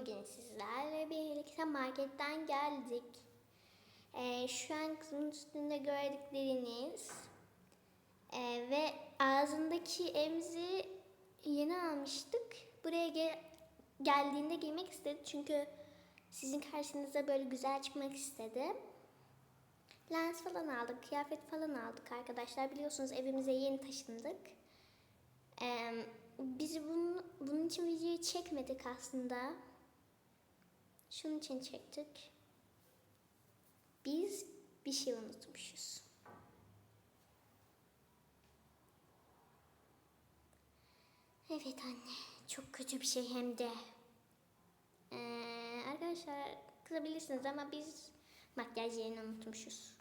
Bugün sizlerle birlikte marketten geldik. Ee, şu an kızımın üstünde gördükleriniz ee, ve ağzındaki emzi yeni almıştık. Buraya ge- geldiğinde giymek istedi çünkü sizin karşınıza böyle güzel çıkmak istedi. Lens falan aldık, kıyafet falan aldık arkadaşlar. Biliyorsunuz evimize yeni taşındık. Ee, biz bunun, bunun için videoyu çekmedik aslında. Şunun için çektik. Biz bir şey unutmuşuz. Evet anne, çok kötü bir şey hem de. Ee, arkadaşlar kızabilirsiniz ama biz makyaj yerini unutmuşuz.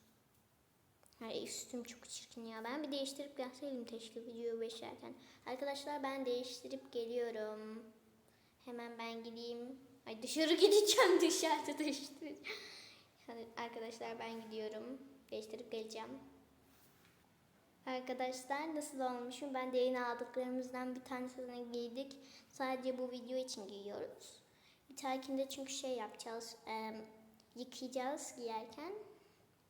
Ay üstüm çok çirkin ya. Ben bir değiştirip gelseydim keşke videoyu beşerken. Arkadaşlar ben değiştirip geliyorum. Hemen ben gideyim. Ay dışarı gideceğim dışarıda değiştireceğim. Yani arkadaşlar ben gidiyorum. Değiştirip geleceğim. Arkadaşlar nasıl olmuşum? Ben de yeni aldıklarımızdan bir tanesini giydik. Sadece bu video için giyiyoruz. Bir takimde çünkü şey yapacağız. e, yıkayacağız giyerken.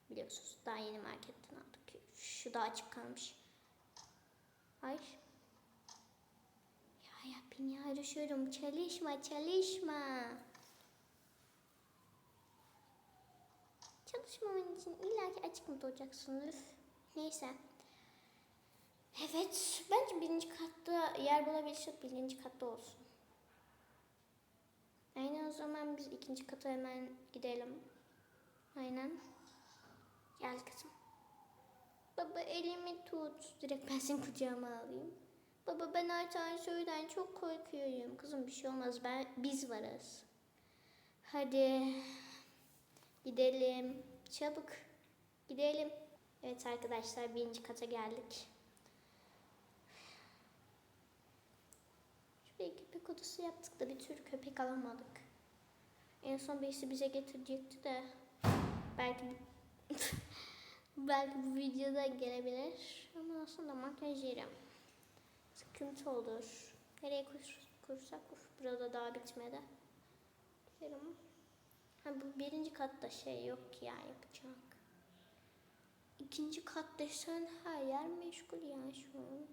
Biliyorsunuz daha yeni marketten aldık. Şu da açık kalmış. Ay. Ya yapayım ya düşüyorum. Çalışma çalışma. Çalışmaman için illaki açık mı duracaksın? Üf. Neyse. Evet. Bence birinci katta yer bulabilirsek birinci katta olsun. Aynen o zaman biz ikinci kata hemen gidelim. Aynen. Gel kızım. Baba elimi tut. Direkt ben seni kucağıma alayım. Baba ben asansörden çok korkuyorum. Kızım bir şey olmaz. Ben biz varız. Hadi. Gidelim. Çabuk. Gidelim. Evet arkadaşlar birinci kata geldik. Şuraya köpek odası yaptık da bir türlü köpek alamadık. En son birisi bize getirecekti de belki belki bu videoda gelebilir ama aslında makyaj yerim. Sıkıntı olur. Nereye kur, kursak uf, burada daha bitmedi. Gidelim. Ha, bu birinci katta şey yok ki ya yapacak. İkinci katta sen her yer meşgul ya şu an.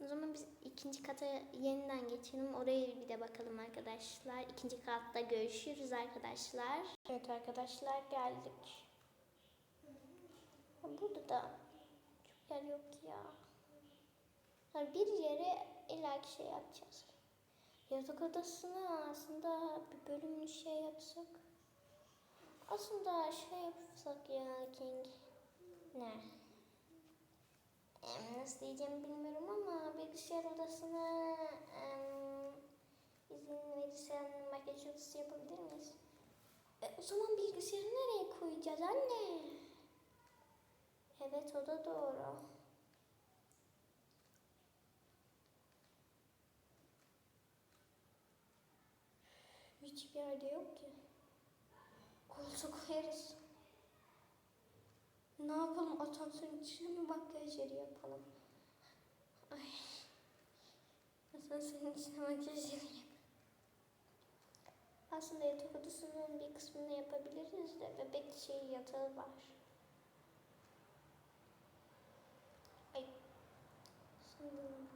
O zaman biz ikinci kata yeniden geçelim. Oraya bir de bakalım arkadaşlar. İkinci katta görüşürüz arkadaşlar. Evet arkadaşlar geldik. Burada da yer yok ya. Yani bir yere illaki şey yapacağız. Yatak odasına aslında bir bölümünü şey yapsak. Aslında şey yapsak ya King. Ne? Em, nasıl diyeceğimi bilmiyorum ama bilgisayar odasına em, izin verirsen makyaj odası yapabilir miyiz? E, o zaman bilgisayarı nereye koyacağız anne? Evet o da doğru. Hiçbir yerde yok ki. Koltuk koyarız. Ne yapalım asansörün içine mi makyaj yeri yapalım? Ay. Asansörün içine makyaj yeri yap. Aslında yatak odasının bir kısmını yapabiliriz de bebek şey yatağı var. Ay. Sanırım.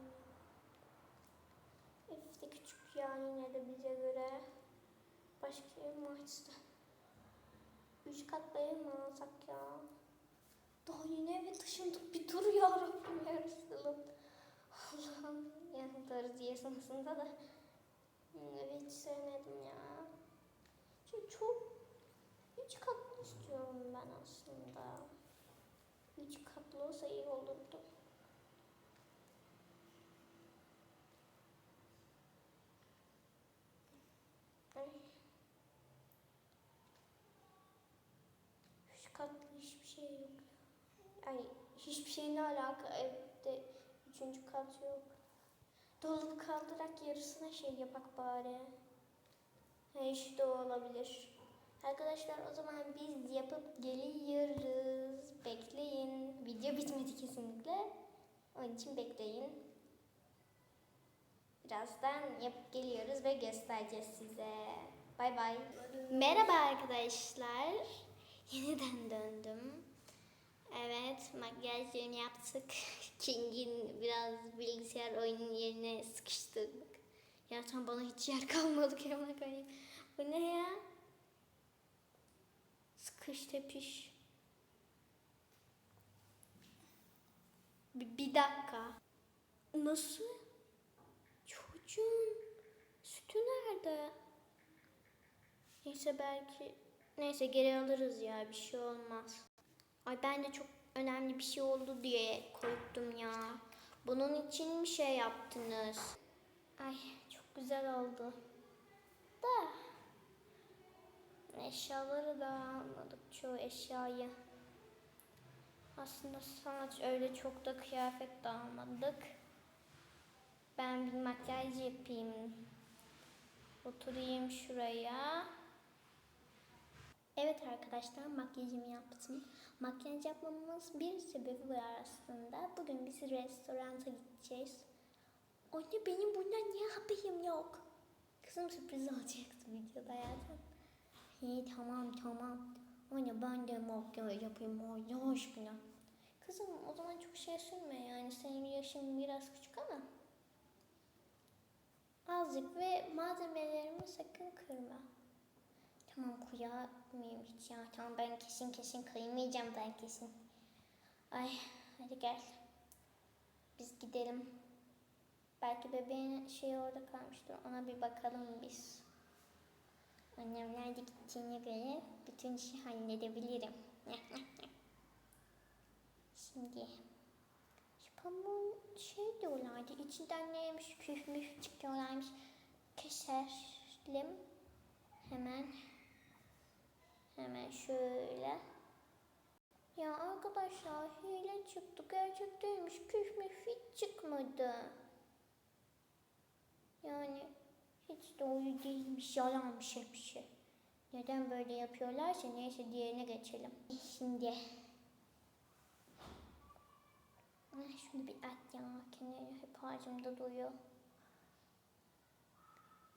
Ev de küçük ya yine de bize göre. Başka ev? Üç katlı ev mi alsak ya? Daha yeni eve taşındık bir dur ya Rabbim ya Resulallah. Allah'ım yani doğru diyorsun aslında da. Hmm, Evet hiç sevmedim ya. Çünkü çok üç katlı istiyorum ben aslında. Üç katlı olsa iyi olurdu. Ay. Üç katlı hiçbir şey yok. Ay hiçbir şey ne alaka evde üçüncü kat yok. Dolabı kaldırak yarısına şey yapak bari. Ha işte o olabilir. Arkadaşlar o zaman biz yapıp geliyoruz. Bekleyin. Video bitmedi kesinlikle. Onun için bekleyin. Birazdan yapıp geliyoruz ve göstereceğiz size. Bay bay. Merhaba arkadaşlar. Yeniden döndüm. Evet, makyajlarını yaptık. King'in biraz bilgisayar oyunun yerine sıkıştırdık. Ya tam bana hiç yer kalmadı Kemal koyayım. Bu ne ya? Sıkış tepiş. Bir, bir dakika. Nasıl? Çocuğun sütü nerede? Neyse belki... Neyse geri alırız ya bir şey olmaz. Ay ben de çok önemli bir şey oldu diye korktum ya. Bunun için mi şey yaptınız? Ay çok güzel oldu. Da eşyaları da almadık çoğu eşyayı. Aslında sanat öyle çok da kıyafet de almadık. Ben bir makyaj yapayım. Oturayım şuraya. Evet arkadaşlar makyajımı yaptım. Makyaj yapmamız bir sebebi var aslında. Bugün biz restoranta gideceğiz. Anne benim bundan niye haberim yok? Kızım sürpriz olacaktı videoda zaten. İyi tamam tamam. Anne ben de makyaj yapayım Allah aşkına. Kızım o zaman çok şey sürme yani senin yaşın biraz küçük ama. Azıcık ve malzemelerimi sakın kırma. Tamam kıyamıyorum hiç ya. Tamam ben kesin kesin kıymayacağım ben kesin. Ay hadi gel. Biz gidelim. Belki bebeğin şeyi orada kalmıştır. Ona bir bakalım biz. Annem nerede gittiğine göre bütün işi halledebilirim. Şimdi şu pamuğun şey diyorlardı. içinden neymiş küf müf çıkıyorlarmış. Keselim. Hemen hemen şöyle. Ya arkadaşlar hile çıktı. Gerçek değilmiş. Küf müf hiç çıkmadı. Yani hiç doğru değilmiş. Yalanmış hepsi. Neden böyle yapıyorlarsa neyse diğerine geçelim. Şimdi Ay şunu bir at ya. Kenarı hep ağacımda duruyor.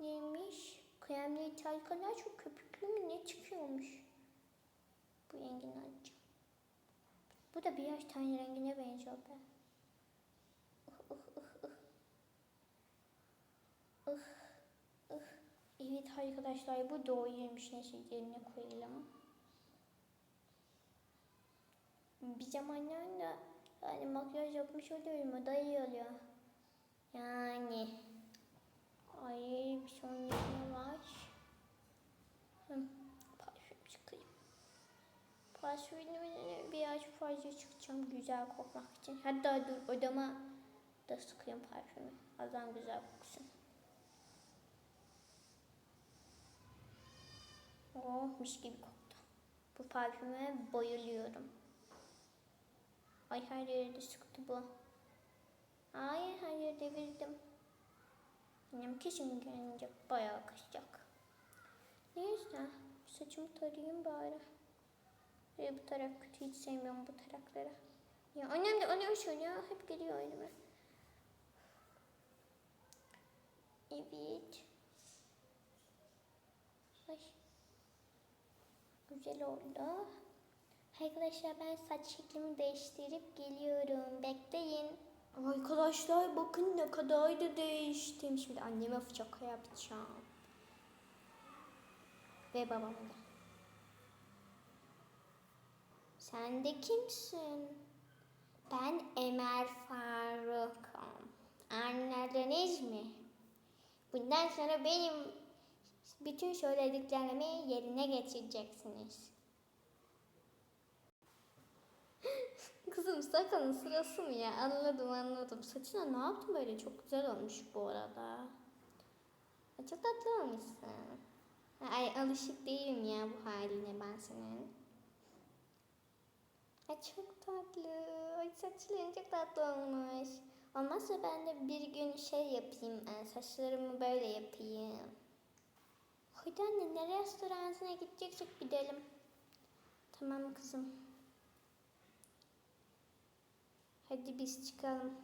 Neymiş? Kremli talkalar çok köpüklü mü ne çıkıyormuş? Bu rengini alacağım. Bu da biraz tane rengine benziyor be. Uh, uh, uh, uh. Uh. Evet arkadaşlar bu doğruymuş neyse yerine koyalım. Bir zamanlar da yani makyaj yapmış oluyorum o da iyi oluyor. Yani. Ay bir sonraki ne var? Parfümü biraz fazla çıkacağım güzel kokmak için. Hatta dur odama da sıkayım parfümü. Azam güzel koksun. Oh mis gibi koktu. Bu parfüme bayılıyorum. Ay her yere de sıktı bu. Ay her yere devirdim. Benim kesin gelince bayağı kaçacak. Neyse saçımı tarayayım bari. Ve bu taraf kötü hiç sevmiyorum bu tarakları. Ya annem de annem şöyle ya hep geliyor elime. Evet. Ay. Güzel oldu. Arkadaşlar ben saç şeklimi değiştirip geliyorum. Bekleyin. Arkadaşlar bakın ne kadar da değiştim. Şimdi anneme şaka yapacağım. Ve babama da. Sen de kimsin? Ben Ömer Faruk'um. Anladınız mı? Bundan sonra benim bütün söylediklerimi yerine getireceksiniz. Kızım sakalın sırası mı ya? Anladım anladım. Saçına ne yaptın böyle? Çok güzel olmuş bu arada. Çok tatlı olmuşsun. Ay alışık değilim ya bu haline ben senin. Ay çok tatlı. Ay saçların çok tatlı olmuş. Olmazsa ben de bir gün şey yapayım. e, Saçlarımı böyle yapayım. Hadi anne ne restoranına gideceksek gidelim. Tamam kızım. Hadi biz çıkalım.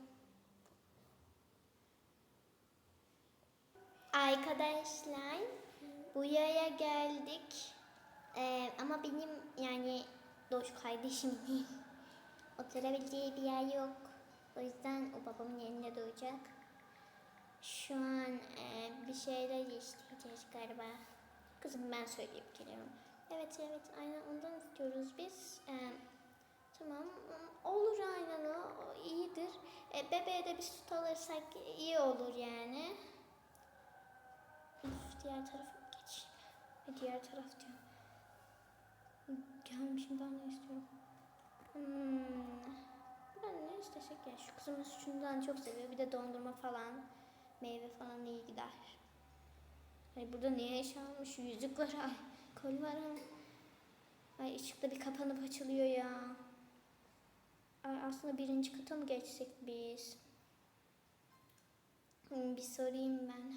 Arkadaşlar buraya geldik. Ee, ama benim yani Doğuş kardeşim değil. Oturabileceği bir yer yok. O yüzden o babamın yerinde duracak. Şu an e, bir şeyler isteyeceğiz galiba. Kızım ben söyleyip geliyorum. Evet evet aynen ondan istiyoruz biz. E, tamam olur aynen o, o iyidir. E, bebeğe de bir süt alırsak iyi olur yani. Üf, diğer tarafa geçeyim? E, diğer taraf diyorum. Gelmişim ben ne istiyorum? Hmm. Ben ne istesek ya şu kızımız şundan çok seviyor. Bir de dondurma falan, meyve falan iyi gider. Ay burada niye yaşanmış? Yüzük var ay. Kol var. Ay ışıkta bir kapanıp açılıyor ya. Ay aslında birinci kata mı geçsek biz? Hmm, bir sorayım ben.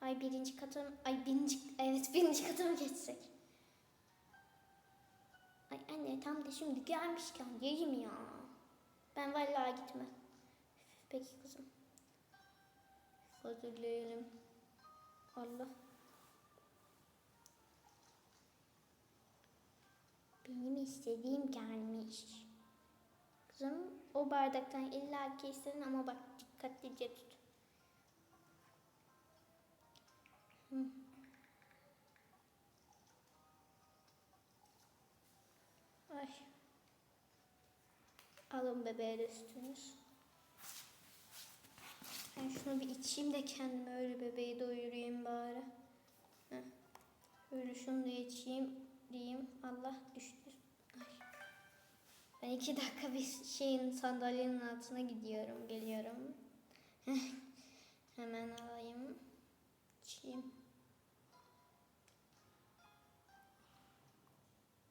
Ay birinci kata mı? Ay birinci, evet birinci kata mı geçsek? Ay anne tam da şimdi gelmişken yiyeyim ya. Ben vallahi gitmem. Peki kızım. Hazırlayalım. Allah. Benim istediğim gelmiş. Kızım o bardaktan illa ki istedin ama bak dikkatlice tut. Hı. Ay. Alın bebeğe de sütünüz. Ben şunu bir içeyim de kendime öyle bebeği doyurayım bari. Heh. Şunu da içeyim diyeyim. Allah düştü. Ay. Ben iki dakika bir şeyin sandalyenin altına gidiyorum, geliyorum. Hemen alayım. İçeyim.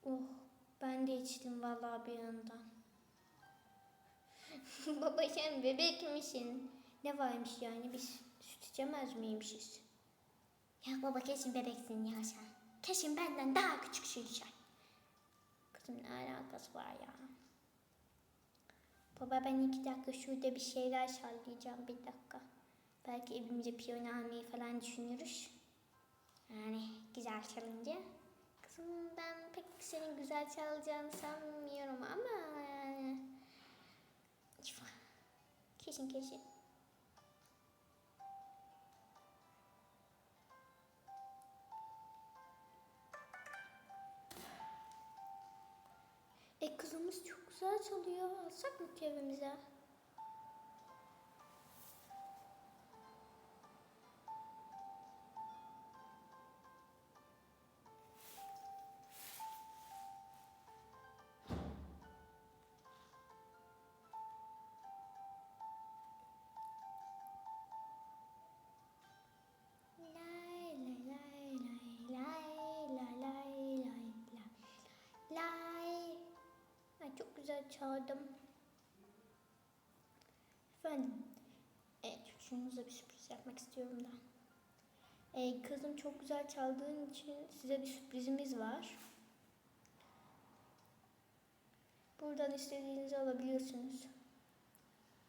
Oh, ben de içtim vallahi bir yandan. Baba sen bebek misin? Ne varmış yani biz süt içemez miymişiz? Ya baba kesin bebeksin ya sen. Kesin benden daha küçüksün sen. Kızım ne alakası var ya? Baba ben iki dakika şurada bir şeyler sallayacağım bir dakika. Belki evimize piyano almayı falan düşünürüz. Yani güzel çalınca. Kızım ben pek senin güzel çalacağını sanmıyorum ama yani. Kesin kesin. E kızımız çok güzel çalıyor. Alsak mı evimize? Efendim. Evet çocuğunuza bir sürpriz yapmak istiyorum da. Ee, kızım çok güzel çaldığın için size bir sürprizimiz var. Buradan istediğinizi alabiliyorsunuz.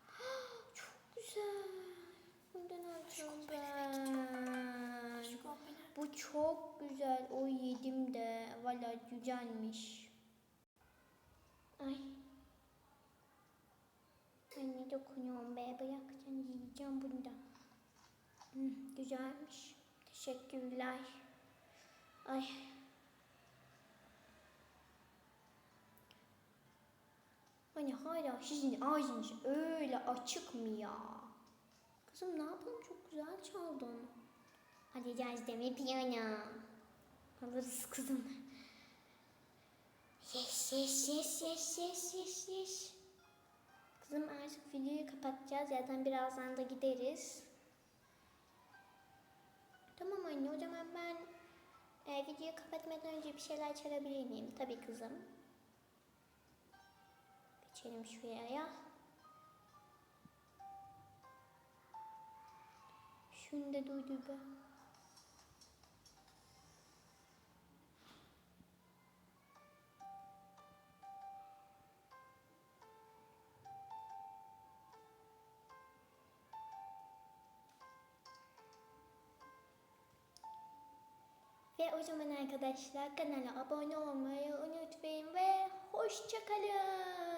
Çok güzel. Buradan alacağım ben. Bu çok güzel. O yedim de. Valla güzelmiş. Ay. Ay ne dokunuyorum be. Bırakacağım yiyeceğim bundan. Hı, güzelmiş. Teşekkürler. Ay. Hani hala sizin ağzınız öyle açık mı ya? Kızım ne yapalım çok güzel çaldın. Hadi gel deme piyano. Alırız kızım. Yes yes yes yes yes yes yes. Kızım artık videoyu kapatacağız. Zaten birazdan da gideriz. Tamam anne o zaman ben e, videoyu kapatmadan önce bir şeyler çalabilir miyim? Tabii kızım. Geçelim şuraya. Şunu da duydu be. Zaman arkadaşlar kanala abone olmayı unutmayın ve hoşçakalın.